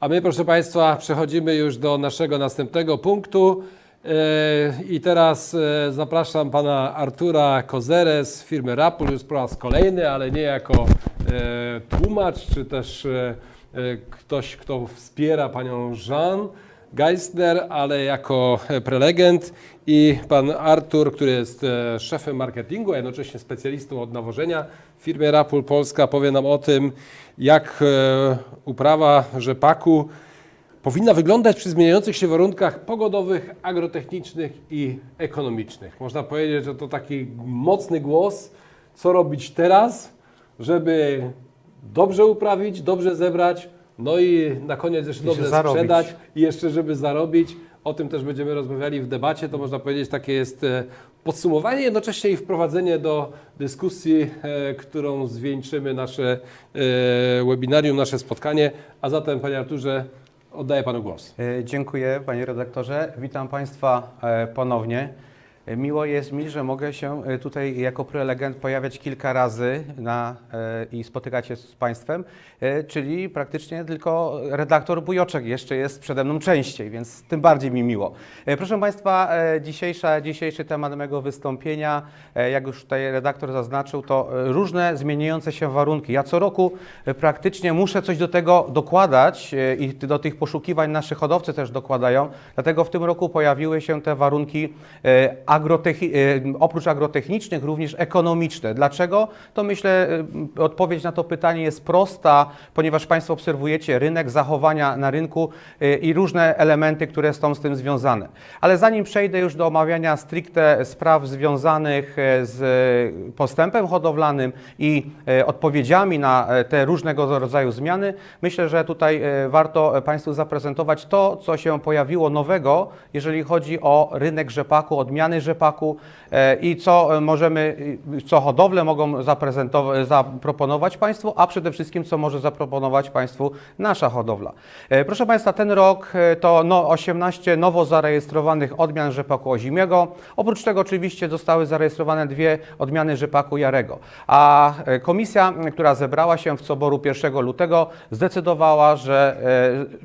A my, proszę Państwa, przechodzimy już do naszego następnego punktu. E, I teraz e, zapraszam pana Artura Kozerę z firmy Rapul już po raz kolejny, ale nie jako e, tłumacz, czy też ktoś, kto wspiera panią Jean Geisler, ale jako prelegent i pan Artur, który jest szefem marketingu, a jednocześnie specjalistą od nawożenia w firmie Rapul Polska, powie nam o tym, jak e, uprawa rzepaku powinna wyglądać przy zmieniających się warunkach pogodowych, agrotechnicznych i ekonomicznych. Można powiedzieć, że to taki mocny głos, co robić teraz, żeby dobrze uprawić, dobrze zebrać, no i na koniec jeszcze Jeszcze dobrze zarobić. sprzedać i jeszcze żeby zarobić. O tym też będziemy rozmawiali w debacie. To można powiedzieć takie jest e, podsumowanie, jednocześnie i wprowadzenie do dyskusji, e, którą zwieńczymy nasze e, webinarium, nasze spotkanie. A zatem, Panie Arturze, oddaję Panu głos. Dziękuję Panie redaktorze. Witam Państwa ponownie. E, Miło jest mi, że mogę się e, tutaj jako prelegent pojawiać kilka razy na, e, i spotykać się z Państwem, czyli praktycznie tylko redaktor Bujoczek jeszcze jest przede mną częściej, więc tym bardziej mi miło. Proszę Państwa, dzisiejsza, dzisiejszy temat mego wystąpienia, jak już tutaj redaktor zaznaczył, to różne zmieniające się warunki. Ja co roku praktycznie muszę coś do tego dokładać i do tych poszukiwań nasi hodowcy też dokładają, dlatego w tym roku pojawiły się te warunki e, oprócz agrotechnicznych również ekonomiczne. Dlaczego? To myślę e, odpowiedź na to pytanie jest prosta, ponieważ Państwo obserwujecie rynek, zachowania na rynku e, i różne elementy, które są z tym związane. Ale zanim przejdę już do omawiania stricte spraw związanych z postępem hodowlanym i odpowiedziami na te różnego rodzaju zmiany, myślę, że tutaj warto Państwu zaprezentować to, co się pojawiło nowego, jeżeli chodzi o rynek rzepaku, odmiany rzepaku e, i co e, możemy, co hodowle mogą zaproponować Państwu, a przede wszystkim co może zaproponować Państwu nasza hodowla. E, Proszę Państwa, ten rok to no, 18 nowo zarejestrowanych odmian rzepaku ozimiego. Oprócz tego oczywiście zostały zarejestrowane dwie odmiany rzepaku jarego. A komisja, która zebrała się w Coboru 1 lutego, zdecydowała, że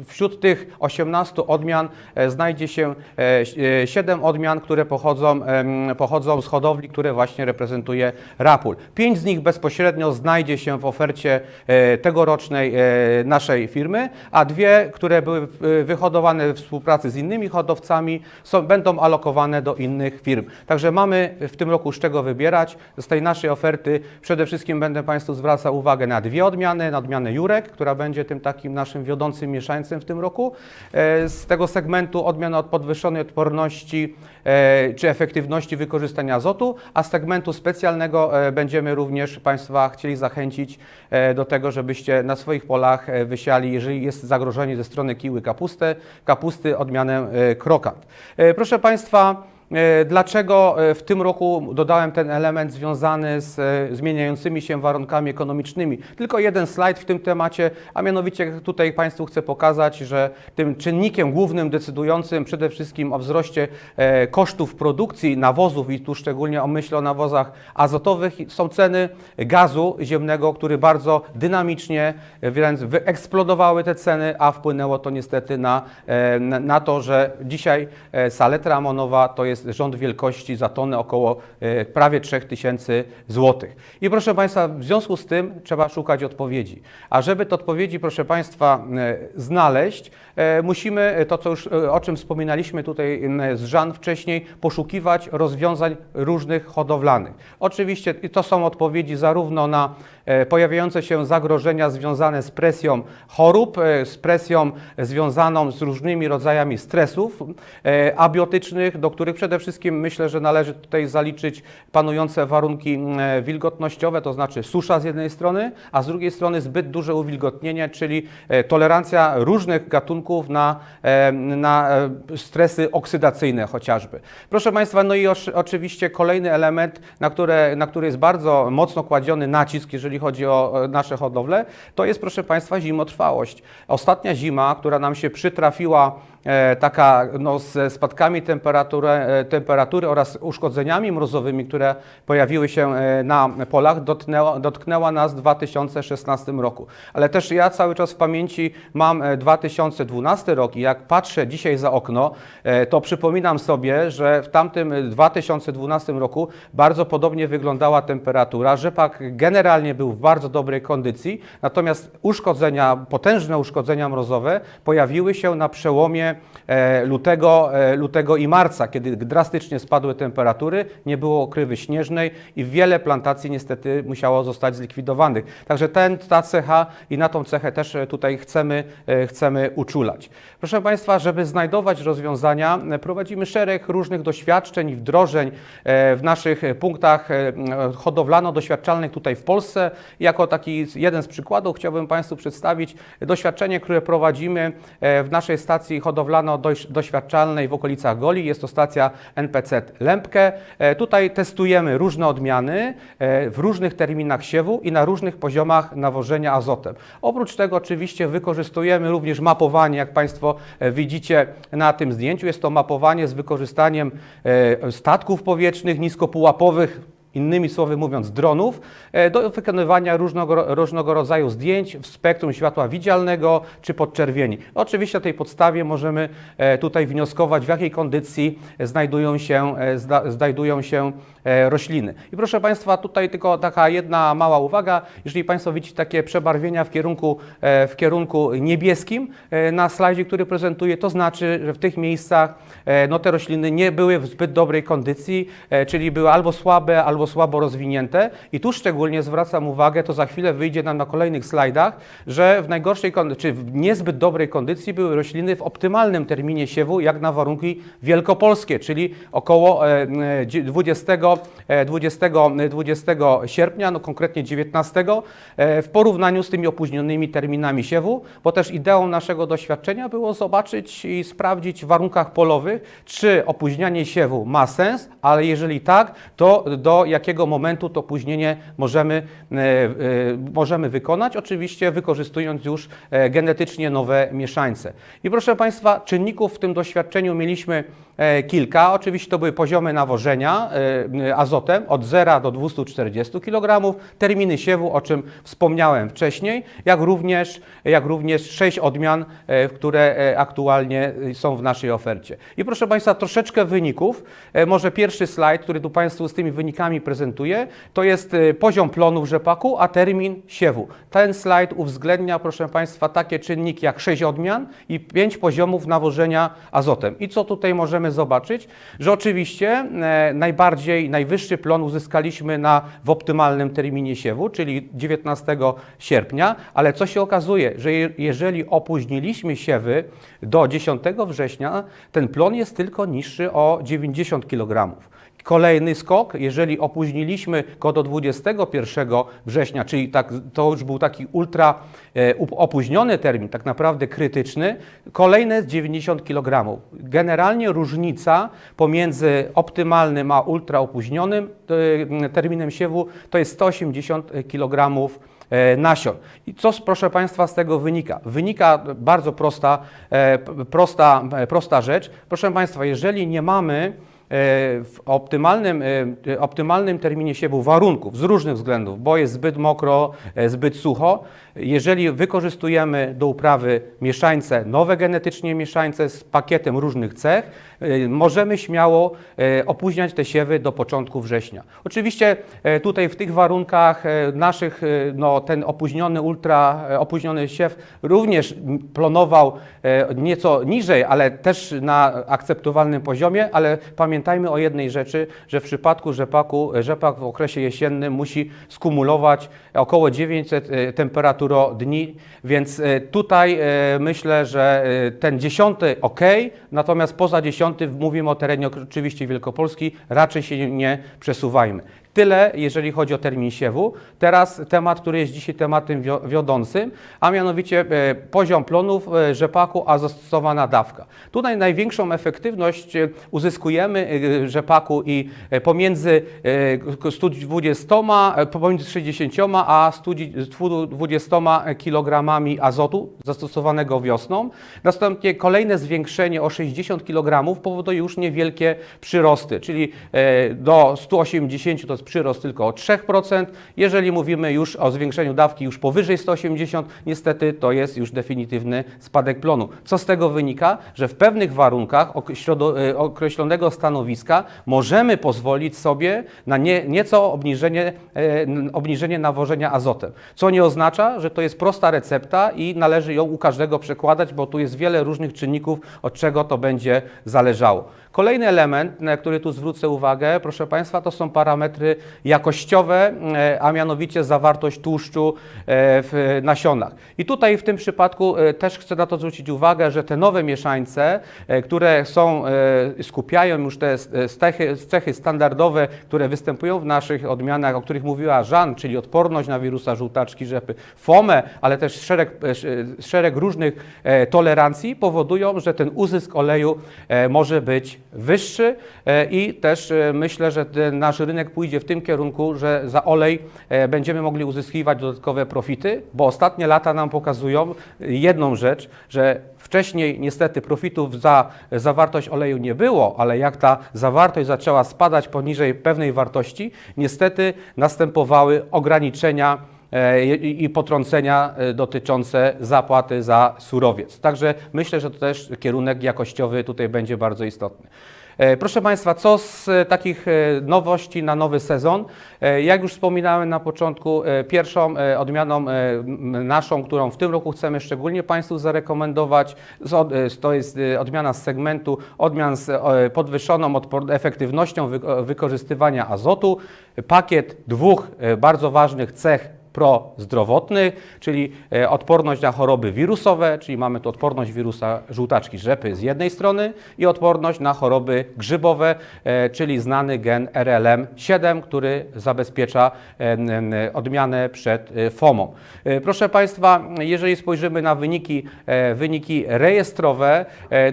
wśród tych 18 odmian znajdzie się 7 odmian, które pochodzą, em, pochodzą z hodowli, które właśnie reprezentuje Rapul. Pięć z nich bezpośrednio znajdzie się w ofercie e, tegorocznej e, naszej firmy, a dwie, które były wyhodowane w współpracy z innymi hodowcami, są, będą alokowane do innych firm. Także mamy w tym roku z czego wybierać. Z tej naszej oferty przede wszystkim będę Państwu zwracał uwagę na dwie odmiany. Na odmianę Jurek, która będzie tym takim naszym wiodącym mieszańcem w tym roku. E, Z tego segmentu odmiana od podwyższonej odporności czy efektywności wykorzystania azotu, a z segmentu specjalnego e, będziemy również Państwa chcieli zachęcić e, do tego, żebyście na swoich polach e, wysiali, jeżeli jest zagrożenie ze strony kiły kapustę, kapusty odmianę krokant. Proszę Państwa, Dlaczego e, w tym roku dodałem ten element związany z e, zmieniającymi się warunkami ekonomicznymi? Tylko jeden slajd w tym temacie, a mianowicie tutaj Państwu chcę pokazać, że tym czynnikiem głównym decydującym przede wszystkim o wzroście e, kosztów produkcji nawozów i tu szczególnie o o nawozach azotowych są ceny gazu ziemnego, który bardzo dynamicznie e, wręcz wyeksplodowały te ceny, a wpłynęło to niestety na, e, na, to, że dzisiaj e, saletra amonowa to jest rząd wielkości za tonę około e, prawie 3000 złotych. I proszę Państwa, w związku z tym trzeba szukać odpowiedzi. A żeby te odpowiedzi, proszę Państwa, e, znaleźć, e, musimy to, co już o czym wspominaliśmy tutaj z Żan wcześniej, poszukiwać rozwiązań różnych hodowlanych. Oczywiście to są odpowiedzi zarówno na pojawiające się zagrożenia związane z presją chorób, z presją związaną z różnymi rodzajami stresów abiotycznych, do których przede wszystkim myślę, że należy tutaj zaliczyć panujące warunki m, e, wilgotnościowe, to znaczy susza z jednej strony, a z drugiej strony zbyt duże uwilgotnienie, czyli e, tolerancja różnych gatunków na, e, na e, stresy oksydacyjne chociażby. Proszę Państwa, no i oczywiście kolejny element, na, które, na który jest bardzo mocno kładziony nacisk, jeżeli chodzi o nasze hodowle, to jest proszę Państwa zimotrwałość. Ostatnia zima, która nam się przytrafiła taka no, z spadkami temperatury, e, temperatury oraz uszkodzeniami mrozowymi, które pojawiły się e, na polach, dotknęła, dotknęła nas w 2016 roku. Ale też ja cały czas w pamięci mam e, 2012 rok i jak patrzę dzisiaj za okno, e, to przypominam sobie, że w tamtym e, 2012 roku bardzo podobnie wyglądała temperatura. Rzepak generalnie był w bardzo dobrej kondycji, natomiast uszkodzenia, potężne uszkodzenia mrozowe pojawiły się na przełomie e, lutego, e, lutego i marca, kiedy drastycznie spadły temperatury, nie było okrywy śnieżnej i wiele plantacji niestety musiało zostać zlikwidowanych. Także ten, ta cecha i na tą cechę też e, tutaj chcemy, chcemy uczulać. Proszę Państwa, żeby znajdować rozwiązania, prowadzimy szereg różnych doświadczeń i wdrożeń w naszych punktach hodowlano-doświadczalnych tutaj w Polsce. Jako taki jeden z przykładów chciałbym Państwu przedstawić doświadczenie, które prowadzimy w naszej stacji hodowlano-doświadczalnej w okolicach Goli. Jest to stacja NPC Lębkę. E, Tutaj testujemy różne odmiany e, w różnych terminach siewu i na różnych poziomach nawożenia azotem. Oprócz tego oczywiście wykorzystujemy również mapowanie, jak Państwo e, widzicie na tym zdjęciu. Jest to mapowanie z wykorzystaniem statków powietrznych, niskopułapowych, innymi słowy mówiąc dronów, e, do wykonywania różnego, różnego rodzaju zdjęć w spektrum światła widzialnego czy podczerwieni. Oczywiście na tej podstawie możemy e, tutaj wnioskować, w jakiej kondycji znajdują się, e, znajdują się rośliny. I proszę Państwa, tutaj tylko taka jedna mała uwaga. Jeżeli Państwo widzicie takie przebarwienia w kierunku, e, w kierunku niebieskim e, na slajdzie, który prezentuję, to znaczy, że w tych miejscach e, no, te rośliny nie były w zbyt dobrej kondycji, e, czyli były albo słabe, albo słabo rozwinięte. I tu szczególnie zwracam uwagę, to za chwilę wyjdzie nam na kolejnych slajdach, że w najgorszej czy w niezbyt dobrej kondycji były rośliny w optymalnym terminie siewu, jak na warunki wielkopolskie, czyli około e, e, 20, e, 20, 20 sierpnia, no konkretnie 19, e, w porównaniu z tymi opóźnionymi terminami siewu, bo też ideą naszego doświadczenia było zobaczyć i sprawdzić w warunkach polowych, czy opóźnianie siewu ma sens, ale jeżeli tak, to do jakiego momentu to opóźnienie możemy, e, e, możemy wykonać, oczywiście wykorzystując już e, genetycznie nowe mieszańce. I proszę Państwa, czynników w tym doświadczeniu mieliśmy e, kilka. Oczywiście to były poziomy nawożenia e, azotem od 0 do 240 kg, terminy siewu, o czym wspomniałem wcześniej, jak również, jak również sześć odmian, e, które e, aktualnie są w naszej ofercie. I proszę Państwa, troszeczkę wyników. Może pierwszy slajd, który tu Państwu z tymi wynikami prezentuję, to jest poziom plonów rzepaku, a termin siewu. Ten slajd uwzględnia, proszę Państwa, takie czynniki jak 6 odmian i 5 poziomów nawożenia azotem. I co tutaj możemy zobaczyć? Że oczywiście najbardziej, najwyższy plon uzyskaliśmy na, w optymalnym terminie siewu, czyli 19 sierpnia, ale co się okazuje, że je, jeżeli opóźniliśmy siewy do 10 września, ten plon jest tylko niższy o 90 kg. Kolejny skok, jeżeli opóźniliśmy go do 21 września, czyli tak, to już był taki ultra e, opóźniony termin, tak naprawdę krytyczny, kolejne jest 90 kg. Generalnie różnica pomiędzy optymalnym a ultra opóźnionym e, terminem siewu to jest 180 kg e, nasion. I co, proszę Państwa, z tego wynika? Wynika bardzo prosta, prosta, prosta rzecz. Proszę Państwa, jeżeli nie mamy w optymalnym, e, optymalnym terminie siewu warunków z różnych względów, bo jest zbyt mokro, e, zbyt sucho, jeżeli wykorzystujemy do uprawy mieszańce, nowe genetycznie mieszańce z pakietem różnych cech, e, możemy śmiało e, opóźniać te siewy do początku września. Oczywiście e, tutaj w tych warunkach naszych, no, ten opóźniony, ultra opóźniony siew również plonował nieco niżej, ale też na akceptowalnym poziomie, ale pamiętajmy o jednej rzeczy, że w przypadku rzepaku, rzepak w okresie jesiennym musi skumulować około 900 e, temperaturodni, więc e, tutaj e, myślę, że e, ten dziesiąty ok, natomiast poza dziesiąty mówimy o terenie oczywiście Wielkopolski, raczej się nie przesuwajmy. Tyle, jeżeli chodzi o termin siewu. Teraz temat, który jest dzisiaj tematem wio- wiodącym, a mianowicie e, poziom plonów e, rzepaku, a zastosowana dawka. Tutaj największą efektywność e, uzyskujemy rzepaku i pomiędzy e, 120, e, pomiędzy 60 a 120 kg azotu zastosowanego wiosną. Następnie kolejne zwiększenie o 60 kg powoduje już niewielkie przyrosty, czyli do 180 to jest przyrost tylko o 3%. Jeżeli mówimy już o zwiększeniu dawki już powyżej 180, niestety to jest już definitywny spadek plonu. Co z tego wynika? Że w pewnych warunkach e, określonego stanowiska możemy pozwolić sobie na nie, nieco obniżenie, e, obniżenie nawożenia azotem. Co nie oznacza, że to jest prosta recepta i należy ją u każdego przekładać, bo tu jest wiele różnych czynników, od czego to będzie zależało. Kolejny element, na który tu zwrócę uwagę, proszę Państwa, to są parametry jakościowe, e, a mianowicie zawartość tłuszczu e, w nasionach. I tutaj w tym przypadku e, też chcę na to zwrócić uwagę, że te nowe mieszańce, które są, skupiają już te cechy, cechy standardowe, które występują w naszych odmianach, o których mówiła Żan, czyli odporność na wirusa żółtaczki rzepy, FOME, ale też szereg, sz- szereg różnych tolerancji powodują, że ten uzysk oleju może być wyższy i też myślę, że nasz rynek pójdzie w tym kierunku, że za olej e, będziemy mogli uzyskiwać dodatkowe profity, bo ostatnie lata nam pokazują jedną rzecz, że Wcześniej niestety profitów za zawartość oleju nie było, ale jak ta zawartość zaczęła spadać poniżej pewnej wartości, niestety następowały ograniczenia i i potrącenia e, dotyczące zapłaty za surowiec. Także myślę, że to też kierunek jakościowy tutaj będzie bardzo istotny. E, Proszę Państwa, co z e, takich e, nowości na nowy sezon? E, Jak już wspominałem na początku, e, pierwszą e, odmianą e, naszą, którą w tym roku chcemy szczególnie Państwu zarekomendować, e, to jest e, odmiana z segmentu odmian z e, podwyższoną efektywnością wy- wykorzystywania azotu. Pakiet dwóch e, bardzo ważnych cech prozdrowotnych, czyli e, odporność na choroby wirusowe, czyli mamy tu odporność wirusa żółtaczki rzepy z jednej strony i odporność na choroby grzybowe, e, czyli znany gen RLM7, który zabezpiecza e, odmianę przed FOMą. E, Proszę Państwa, jeżeli spojrzymy na wyniki, wyniki rejestrowe,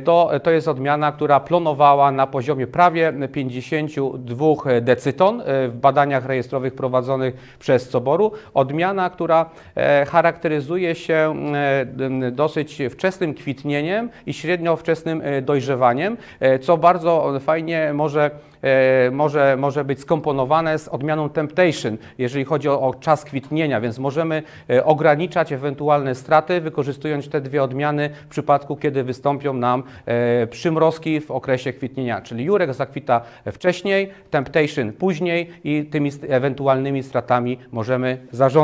to, to jest odmiana, która plonowała na poziomie prawie 52 decyton w badaniach rejestrowych prowadzonych przez Coboru. Odmiana, która e, charakteryzuje się e, dosyć wczesnym kwitnieniem i średnio wczesnym e, dojrzewaniem, co bardzo fajnie może może, może być skomponowane z odmianą Temptation, jeżeli chodzi o, o czas kwitnienia, więc możemy ograniczać ewentualne straty, wykorzystując te dwie odmiany w przypadku, kiedy wystąpią nam przymrozki w okresie kwitnienia, czyli Jurek zakwita wcześniej, Temptation później i tymi ewentualnymi stratami możemy zarządzać.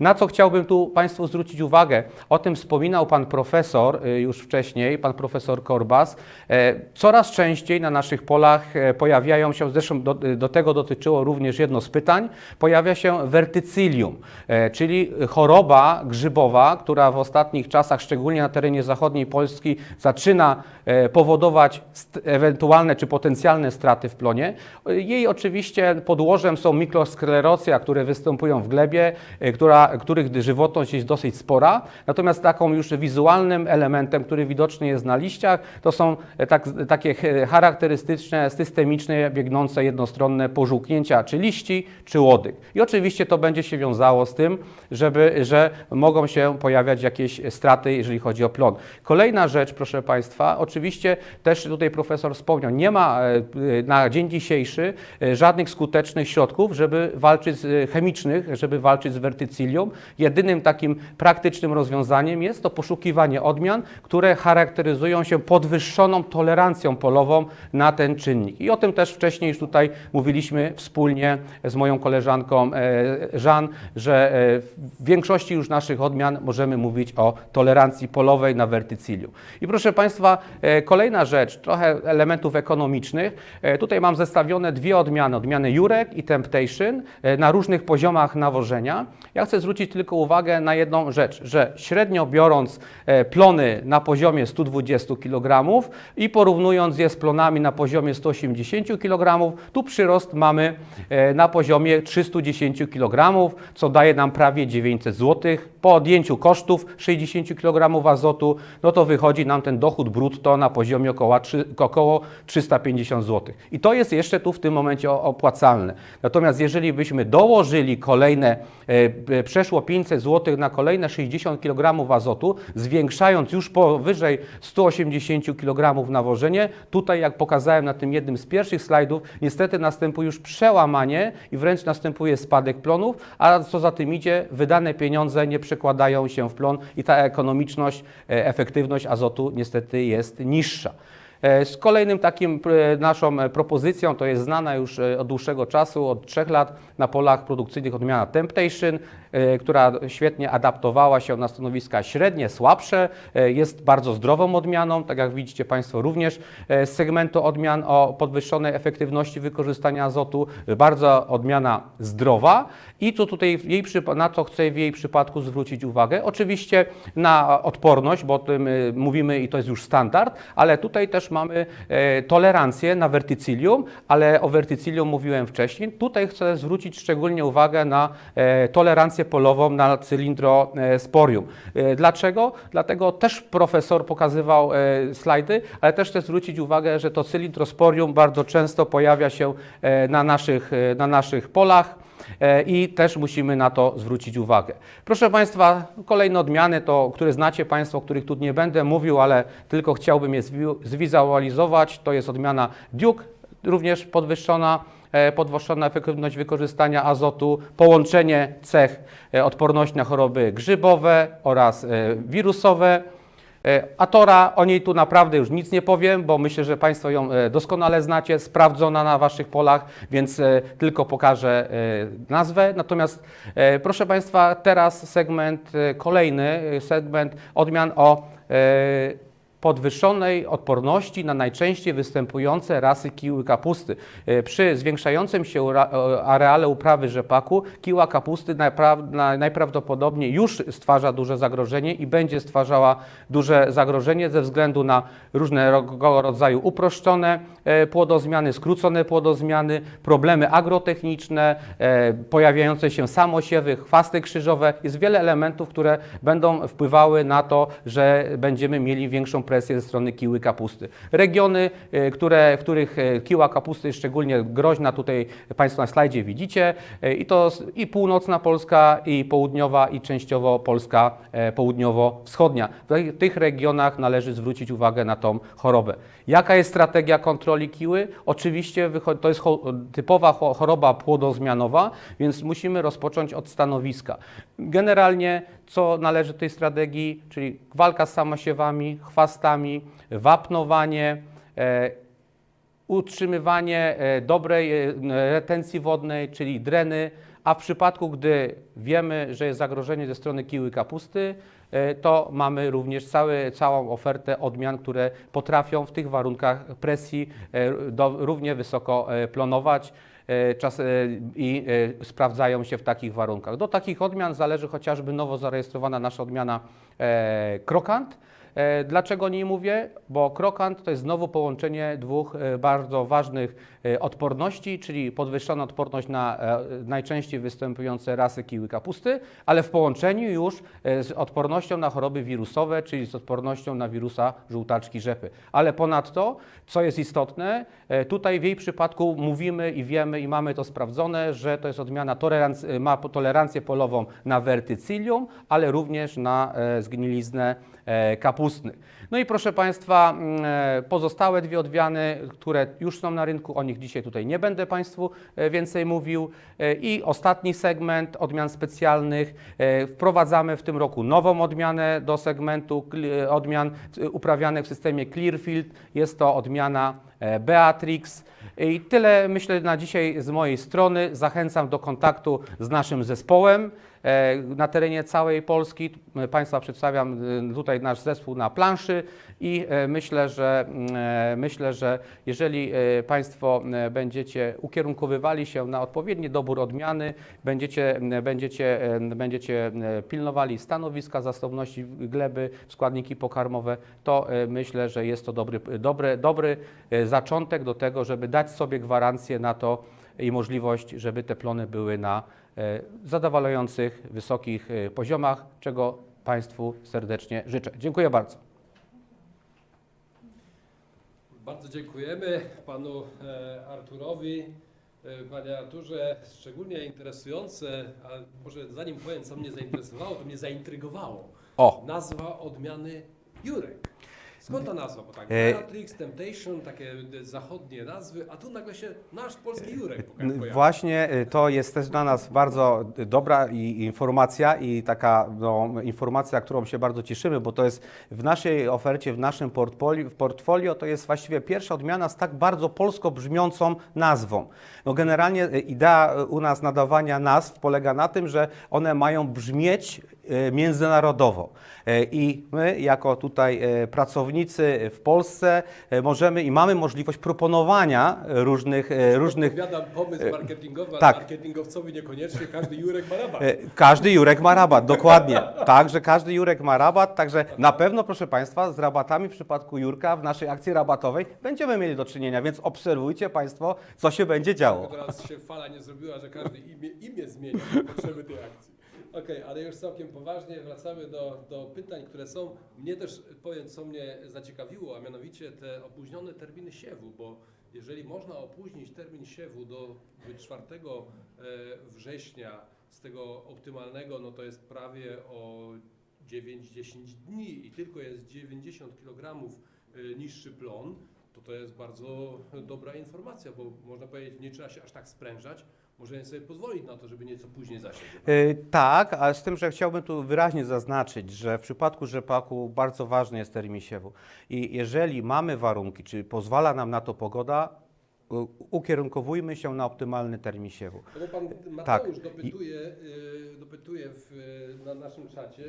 Na co chciałbym tu Państwu zwrócić uwagę, o tym wspominał Pan Profesor y, już wcześniej, Pan Profesor Korbas. E, Coraz częściej na naszych polach e, pojawiają się, zresztą do, do tego dotyczyło również jedno z pytań, pojawia się vertycilium, e, czyli choroba grzybowa, która w ostatnich czasach, szczególnie na terenie zachodniej Polski, zaczyna powodować ewentualne czy potencjalne straty w plonie. Jej oczywiście podłożem są mikrosklerocja, które występują w glebie, która, których żywotność jest dosyć spora. Natomiast taką już wizualnym elementem, który widoczny jest na liściach, to są e, tak, takie ch- charakterystyczne, systemiczne, biegnące jednostronne pożółknięcia czy liści, czy łodyg. I oczywiście to będzie się wiązało z tym, żeby, że mogą się pojawiać jakieś straty, jeżeli chodzi o plon. Kolejna rzecz, proszę Państwa, oczywiście też tutaj profesor wspomniał, nie ma e, na dzień dzisiejszy e, żadnych skutecznych środków, żeby walczyć z, chemicznych, żeby walczyć z wertycilium. Jedynym takim praktycznym rozwiązaniem jest to poszukiwanie odmian, które charakteryzują się podwyższoną tolerancją polową na ten czynnik. I o tym też wcześniej już tutaj mówiliśmy wspólnie z moją koleżanką e, Żan, że e, w większości już naszych odmian możemy mówić o tolerancji polowej na wertycilium. I proszę Państwa, e, kolejna rzecz, trochę elementów ekonomicznych. Tutaj mam zestawione dwie odmiany, odmiany Jurek i Temptation na różnych poziomach nawożenia. Ja chcę zwrócić tylko uwagę na jedną rzecz, że średnio biorąc e, plony na poziomie 120 kg i porównując je z plonami na poziomie 180 kg, tu przyrost mamy e, na poziomie 310 kg, co daje nam prawie 900 zł. Po odjęciu kosztów 60 kg azotu, no to wychodzi nam ten dochód brutto na poziomie około, trzy- około 350 zł. I to jest jeszcze tu w tym momencie opłacalne. Natomiast jeżeli byśmy dołożyli kolejne, e, przeszło 500 zł na kolejne 60 kg azotu, zwiększając już powyżej 180 kg nawożenie, tutaj jak pokazałem na tym jednym z pierwszych slajdów, niestety następuje już przełamanie i wręcz następuje spadek plonów, a co za tym idzie, wydane pieniądze nie przekładają się w plon i ta ekonomiczność, e, efektywność azotu niestety jest niższa. E, Z kolejnym takim e, naszą propozycją, to jest znana już od dłuższego czasu, od trzech lat na polach produkcyjnych odmiana Temptation, która świetnie adaptowała się na stanowiska średnie, słabsze, e, jest bardzo zdrową odmianą, tak jak widzicie Państwo również e, z segmentu odmian o podwyższonej efektywności wykorzystania azotu, e, bardzo odmiana zdrowa i tu tutaj jej, na to chcę w jej przypadku zwrócić uwagę. Oczywiście na odporność, bo o tym mówimy i to jest już standard, ale tutaj też mamy e, tolerancję na wertycylium, ale o wertycylium mówiłem wcześniej. Tutaj chcę zwrócić szczególnie uwagę na e, tolerancję polową na cylindrosporium. E, Dlaczego? Dlatego też profesor pokazywał e, slajdy, ale też chcę zwrócić uwagę, że to cylindrosporium bardzo często pojawia się e, na naszych, e, na naszych polach. E, i też musimy na to zwrócić uwagę. Proszę Państwa, kolejne odmiany, to, które znacie Państwo, o których tu nie będę mówił, ale tylko chciałbym je zwi- zwizualizować, to jest odmiana Duke, również podwyższona e, podwyższona efektywność wykorzystania azotu, połączenie cech e, odporności na choroby grzybowe oraz e, wirusowe. E, Atora, o niej tu naprawdę już nic nie powiem, bo myślę, że Państwo ją e, doskonale znacie, sprawdzona na Waszych polach, więc e, tylko pokażę e, nazwę. Natomiast e, proszę Państwa, teraz segment e, kolejny, e, segment odmian o e, podwyższonej odporności na najczęściej występujące rasy kiły kapusty. E, Przy zwiększającym się e, areale uprawy rzepaku kiła kapusty najpra- na- najprawdopodobniej już stwarza duże zagrożenie i będzie stwarzała duże zagrożenie ze względu na różnego rodzaju uproszczone e, płodozmiany, skrócone płodozmiany, problemy agrotechniczne, pojawiające się samosiewy, chwasty krzyżowe. Jest wiele elementów, które będą wpływały na to, że będziemy mieli większą presję ze strony kiły kapusty. Regiony, e, które, w których e, kiła kapusty jest szczególnie groźna, tutaj Państwo na slajdzie widzicie, e, i to i północna Polska, i południowa, i częściowo Polska południowo-wschodnia. W tych- regionach należy zwrócić uwagę na tą chorobę. Jaka jest strategia kontroli kiły? Oczywiście to jest typowa cho- choroba płodozmianowa, więc musimy rozpocząć od stanowiska. Generalnie co należy tej strategii, czyli walka z samosiewami, chwastami, wapnowanie, e, utrzymywanie e, dobrej e, retencji wodnej, czyli dreny, a w przypadku, gdy wiemy, że jest zagrożenie ze strony kiły kapusty, to mamy również całą ofertę odmian, które potrafią w tych warunkach presji e, do, równie wysoko e, plonować e, czas, e, i e, sprawdzają się w takich warunkach. Do takich odmian zależy chociażby nowo zarejestrowana nasza odmiana e, Krokant. E, Dlaczego o niej mówię? Bo krokant to jest znowu połączenie dwóch e, bardzo ważnych e, odporności, czyli podwyższona odporność na najczęściej występujące rasy kiły kapusty, ale w połączeniu już z odpornością na choroby wirusowe, czyli z odpornością na wirusa żółtaczki rzepy. Ale ponadto, co jest istotne, tutaj w jej przypadku mówimy i wiemy i mamy to sprawdzone, że to jest odmiana toleranc- ma tolerancję polową na wertycylium, ale również na zgniliznę kapustny. No i proszę Państwa, mm, e, pozostałe dwie odmiany, które już są na rynku, o nich dzisiaj tutaj nie będę Państwu e, więcej mówił. E, I ostatni segment odmian specjalnych. E, Wprowadzamy w tym roku nową odmianę do segmentu e, odmian e, uprawianych w systemie Clearfield. Jest to odmiana e, Beatrix. I tyle myślę na dzisiaj z mojej strony. Zachęcam do kontaktu z naszym zespołem. E, na terenie całej Polski. E, Państwa przedstawiam e, tutaj nasz zespół na planszy i myślę, że mm, myślę, że jeżeli Państwo będziecie ukierunkowywali się na odpowiedni dobór odmiany, będziecie, będziecie, będziecie pilnowali stanowiska zasobności gleby, składniki pokarmowe, to myślę, że jest to dobry, dobry, dobry zaczątek do tego, żeby dać sobie gwarancję na to i możliwość, żeby te plony były na e, zadowalających, wysokich e, poziomach, czego Państwu serdecznie życzę. Dziękuję bardzo. Bardzo dziękujemy panu e, Arturowi. Panie Arturze, szczególnie interesujące, a może zanim powiem, co mnie zainteresowało, to mnie zaintrygowało. O, Nazwa odmiany Jurek. Skąd ta nazwa? Bo tak, E, Beatrix, Temptation, takie zachodnie nazwy, a tu nagle się nasz polski Jurek pojawił. Właśnie y, to jest też dla nas bardzo dobra i informacja i taka no, informacja, którą się bardzo cieszymy, bo to jest w naszej ofercie, w naszym portfolio, w portfolio to jest właściwie pierwsza odmiana z tak bardzo polsko brzmiącą nazwą. No, generalnie y, idea y, u nas nadawania nazw polega na tym, że one mają brzmieć międzynarodowo. Y, I my, jako tutaj y, pracownicy w Polsce, możemy i mamy możliwość proponowania różnych, różnych Odpowiadam pomysł marketingowy, ale tak. marketingowcowi niekoniecznie każdy Jurek ma rabat. E, Każdy Jurek ma rabat, dokładnie. Tak, że każdy Jurek ma rabat, także na pewno, proszę Państwa, z rabatami w przypadku Jurka w naszej akcji rabatowej będziemy mieli do czynienia, więc obserwujcie Państwo, co się będzie działo. Teraz się fala nie zrobiła, że każdy imię, imię zmienia potrzeby tej akcji. Okej, ale już całkiem poważnie wracamy do, do pytań, które są. Mnie też, powiem, co mnie zaciekawiło, a mianowicie te opóźnione terminy siewu, bo jeżeli można opóźnić termin siewu do 4 e, września z tego optymalnego, no to jest prawie o 9-10 dni i tylko jest 90 kg e, niższy plon, to to jest bardzo dobra informacja, bo można powiedzieć, nie trzeba się aż tak sprężać, możemy sobie pozwolić na to, żeby nieco później zasiąść. E, Tak, a z tym, że chciałbym tu wyraźnie zaznaczyć, że w przypadku rzepaku bardzo ważny jest termin siewu. I jeżeli mamy warunki, czy pozwala nam na to pogoda, u- ukierunkowujmy się na optymalny termin siewu. No bo pan Tak. Mateusz dopytuje, y, dopytuje w, y, na naszym czacie,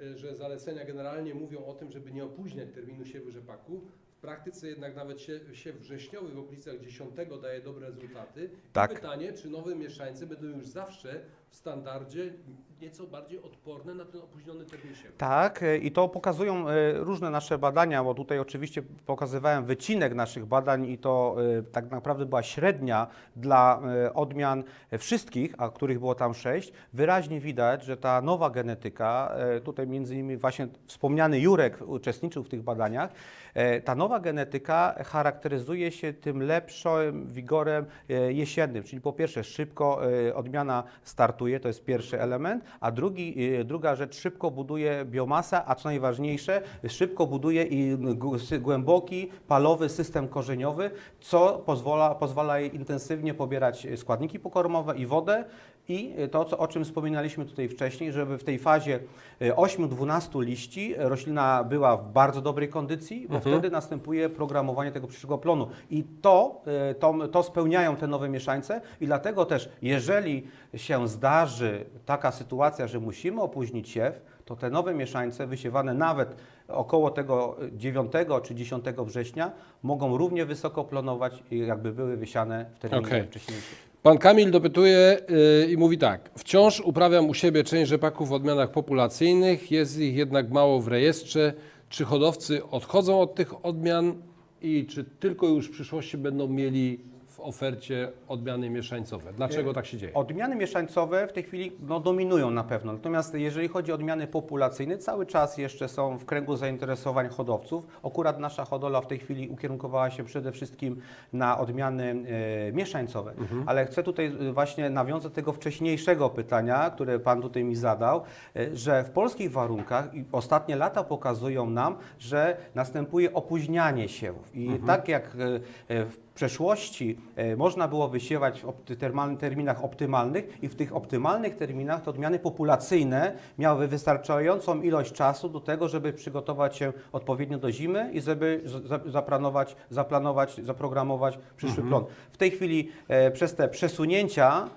y, że zalecenia generalnie mówią o tym, żeby nie opóźniać terminu siewu rzepaku. W praktyce jednak nawet sie, siew wrześniowy w okolicach 10 daje dobre rezultaty. Tak. I pytanie, czy nowe mieszańce będą już zawsze w standardzie nieco bardziej odporne na ten opóźniony termin siewu? Tak, e, i to pokazują e, różne nasze badania, bo tutaj oczywiście pokazywałem wycinek naszych badań i to e, tak naprawdę była średnia dla odmian wszystkich, a których było tam sześć. Wyraźnie widać, że ta nowa genetyka, tutaj między innymi właśnie wspomniany Jurek uczestniczył w tych badaniach, ta nowa genetyka charakteryzuje się tym lepszym wigorem jesiennym, czyli po pierwsze szybko odmiana startuje, to jest pierwszy element, a drugi, e, druga rzecz, szybko buduje biomasę, a co najważniejsze, szybko buduje i głęboki, palowy system korzeniowy, co pozwala, pozwala jej intensywnie pobierać składniki pokarmowe i wodę i e, to, co, o czym wspominaliśmy tutaj wcześniej, żeby w tej fazie e, 8-12 liści e, roślina była w bardzo dobrej kondycji, bo wtedy następuje programowanie tego przyszłego plonu. I to, e, to, to spełniają te nowe mieszańce i dlatego też, jeżeli się zdarzy taka sytuacja, że musimy opóźnić siew, to te nowe mieszańce wysiewane nawet około tego 9 czy 10 września mogą równie wysoko plonować, jakby były wysiane w terminie Okej. wcześniejszym. Pan Kamil dopytuje yy, i mówi tak. Wciąż uprawiam u siebie część rzepaków w odmianach populacyjnych, jest ich jednak mało w rejestrze. Czy hodowcy odchodzą od tych odmian i czy tylko już w przyszłości będą mieli w ofercie odmiany mieszańcowe? Dlaczego tak się dzieje? Odmiany mieszańcowe w tej chwili no, dominują na pewno. Natomiast jeżeli chodzi o odmiany populacyjne, cały czas jeszcze są w kręgu zainteresowań hodowców. Akurat nasza hodowla w tej chwili ukierunkowała się przede wszystkim na odmiany e, mieszańcowe. Ale chcę tutaj e, właśnie nawiązać do tego wcześniejszego pytania, które Pan tutaj mi zadał, e, że w polskich warunkach i ostatnie lata pokazują nam, że następuje opóźnianie siewów. I tak jak e, e, w przeszłości e, można było wysiewać w terminach optymalnych i w tych optymalnych terminach te odmiany populacyjne miały wystarczającą ilość czasu do tego, żeby przygotować się odpowiednio do zimy i żeby zaplanować, zaplanować zaprogramować przyszły plon. W tej chwili e, przez te przesunięcia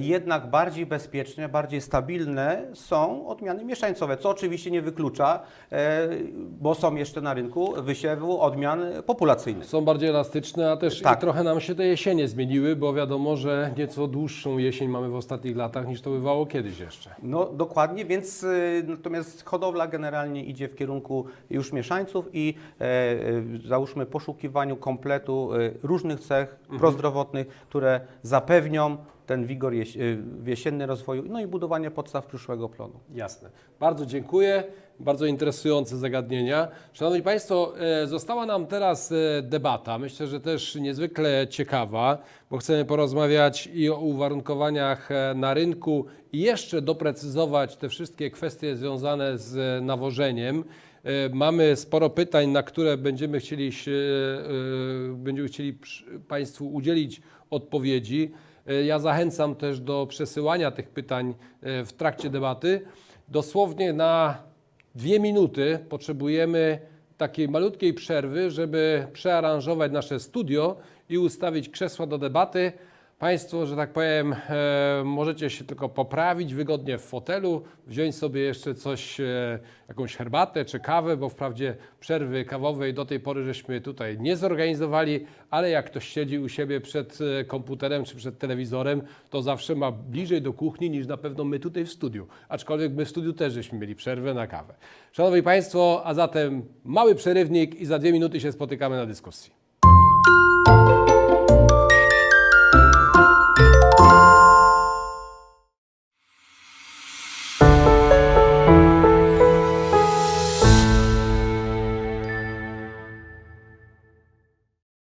jednak bardziej bezpieczne, bardziej stabilne są odmiany mieszańcowe, co oczywiście nie wyklucza, e, bo są jeszcze na rynku wysiewu odmian populacyjnych. Są bardziej elastyczne, a też Tak. trochę nam się te jesienie zmieniły, bo wiadomo, że nieco dłuższą jesień mamy w ostatnich latach niż to bywało kiedyś jeszcze. No dokładnie, więc y, natomiast hodowla generalnie idzie w kierunku już mieszańców i e, e, załóżmy poszukiwaniu kompletu e, różnych cech prozdrowotnych, które zapewnią ten wigor jeś, y, jesienny rozwoju, no i budowanie podstaw przyszłego plonu. Jasne. Bardzo dziękuję. Bardzo interesujące zagadnienia. Szanowni Państwo, e, została nam teraz e, debata, myślę, że też niezwykle ciekawa, bo chcemy porozmawiać i o uwarunkowaniach e, na rynku i jeszcze doprecyzować te wszystkie kwestie związane z nawożeniem. Mamy sporo pytań, na które będziemy chcieli, będziemy chcieli Państwu udzielić odpowiedzi. E, Ja zachęcam też do przesyłania tych pytań e, w trakcie debaty. Dosłownie na dwie minuty potrzebujemy takiej malutkiej przerwy, żeby przearanżować nasze studio i ustawić krzesła do debaty. Państwo, że tak powiem, e, możecie się tylko poprawić wygodnie w fotelu, wziąć sobie jeszcze coś, e, jakąś herbatę czy kawę, bo wprawdzie przerwy kawowej do tej pory żeśmy tutaj nie zorganizowali, ale jak ktoś siedzi u siebie przed e, komputerem czy przed telewizorem, to zawsze ma bliżej do kuchni niż na pewno my tutaj w studiu. Aczkolwiek my w studiu też żeśmy mieli przerwę na kawę. Szanowni Państwo, a zatem mały przerywnik i za dwie minuty się spotykamy na dyskusji.